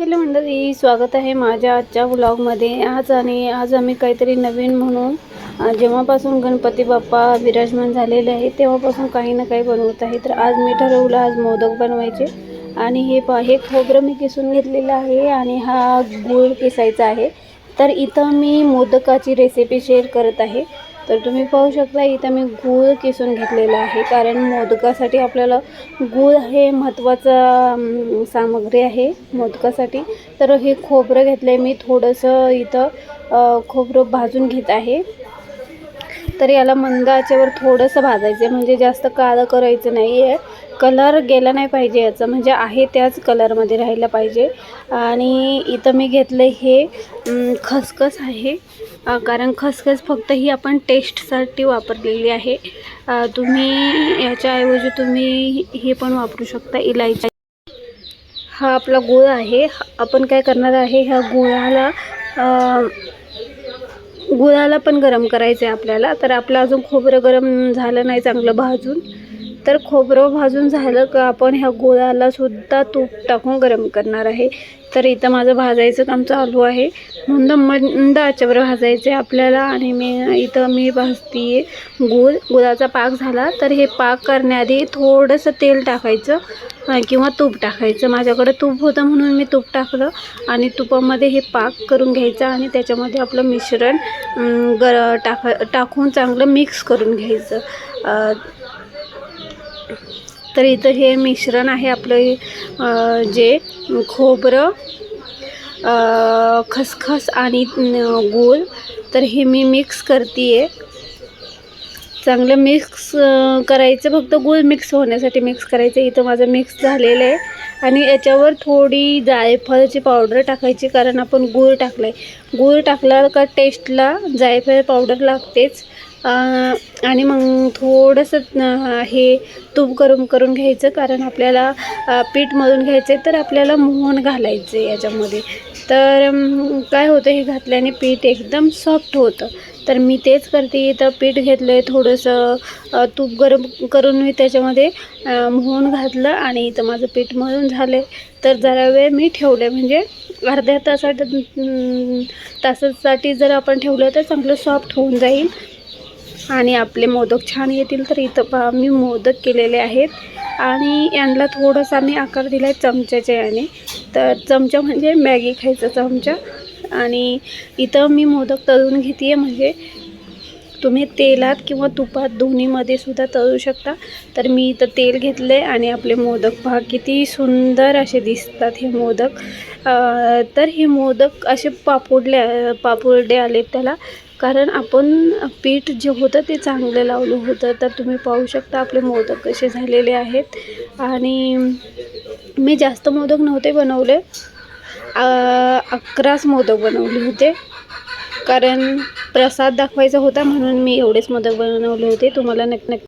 Hello मंडळी स्वागत आहे माझ्या आजच्या व्लॉगमध्ये आज आणि आज आम्ही काहीतरी नवीन म्हणून जेव्हापासून गणपती बाप्पा विराजमान झालेले आहे तेव्हापासून काही ना काही बनवत आहे. तर आज मी ठरवलं आज मोदक बनवायचे. आणि हे पा हे खोबरं मी किसून घेतलेलं आहे आणि हा गूळ किसायचा आहे. तर इथं मी मोदकाची रेसिपी शेअर करत आहे. तर तुम्ही पाहू शकता इथं मी गूळ किसून घेतलेला आहे. कारण मोदकासाठी आपल्याला गूळ हे महत्त्वाचं सामग्री आहे मोदकासाठी. तर हे खोबरं घेतलं आहे मी. थोडंसं इथं खोबरं भाजून घेत आहे. तर याला मंद आचेवर थोडंसं भाजायचं आहे म्हणजे जास्त काळं करायचं नाही आहे कलर गेला नाही पाहिजे याचा. म्हणजे आहे त्याच कलरमध्ये राहायला पाहिजे. आणि इथं मी घेतलं हे खसखस आहे. कारण खसखस फक्त ही आपण टेस्टसाठी वापरलेली आहे. तुम्ही याच्याऐवजी तुम्ही हे पण वापरू शकता इलायची. हा आपला गुळ आहे. आपण काय करणार आहे ह्या गुळाला गुळाला पण गरम करायचं आहे आपल्याला. तर आपलं अजून खोबरं गरम झालं नाही चांगलं भाजून. तर खोबरं भाजून झालं का आपण ह्या गुळाला सुद्धा तूप टाकून गरम करणार आहे. तर इथं माझं भाजायचं काम चालू आहे. मंद मंद आचेवर भाजायचं आहे आपल्याला आणि मी इथं मी भाजते गुळ. गुळाचा पाक झाला तर हे पाक करण्याआधी थोडंसं तेल टाकायचं किंवा तूप टाकायचं. माझ्याकडे तूप होतं म्हणून मी तूप टाकलं आणि तुपामध्ये हे पाक करून घ्यायचं आणि त्याच्यामध्ये आपलं मिश्रण गर टाका टाकून चांगलं मिक्स करून घ्यायचं. तर इथं हे मिश्रण आहे आपलं हे, जे खोबरं खसखस आणि गूळ. तर हे मी मिक्स करते आहे चांगलं मिक्स करायचं. फक्त गूळ मिक्स होण्यासाठी मिक्स करायचं. इथं माझं मिक्स झालेलं आहे. आणि याच्यावर थोडी जायफळची पावडर टाकायची कारण आपण गूळ टाकलं आहे गूळ टाकला का टेस्टला जायफळ पावडर लागतेच. आणि मग थोडंसं हे तूप गरम करून घ्यायचं कारण आपल्याला पीठ मळून घ्यायचं तर आपल्याला मोहन घालायचं याच्यामध्ये. तर काय होतं हे घातल्याने पीठ एकदम सॉफ्ट होतं. तर मी तेच करते. इथं पीठ घेतलं आहे थोडंसं तूप गरम करून मी त्याच्यामध्ये मोहून घातलं आणि इथं माझं पीठ मळून झालं आहे तर जरा वेळ मी ठेवले म्हणजे अर्ध्या तासाठी तासासाठी जर आपण ठेवलं तर चांगलं सॉफ्ट होऊन जाईल. आणि आपले मोदक छान येतील. तर इथं पहा मी मोदक केलेले आहेत. आणि यांना थोडासा मी आकार दिला आहे चमच्याच्या याने. तर चमचा म्हणजे मॅगी खायचा चमचा. आणि इथं मी मोदक तळून घेते आहे म्हणजे तुम्ही तेलात किंवा तुपात दोन्हीमध्ये सुद्धा तळू शकता. तर मी इथं तेल घेतलं आहे आणि आपले मोदक पहा किती सुंदर असे दिसतात हे मोदक. तर हे मोदक असे पापुडले पापुर्डे आले त्याला. कारण आपण पीठ जे होतं ते चांगलं लावलं होतं तर तुम्ही पाहू शकता आपले मोदक कसे झालेले आहेत. आणि मी जास्त मोदक नव्हते बनवले अकराच मोदक बनवले होते. कारण प्रसाद दाखवायचा होता म्हणून मी एवढेच मोदक बनवले होते. तुम्हाला नक्की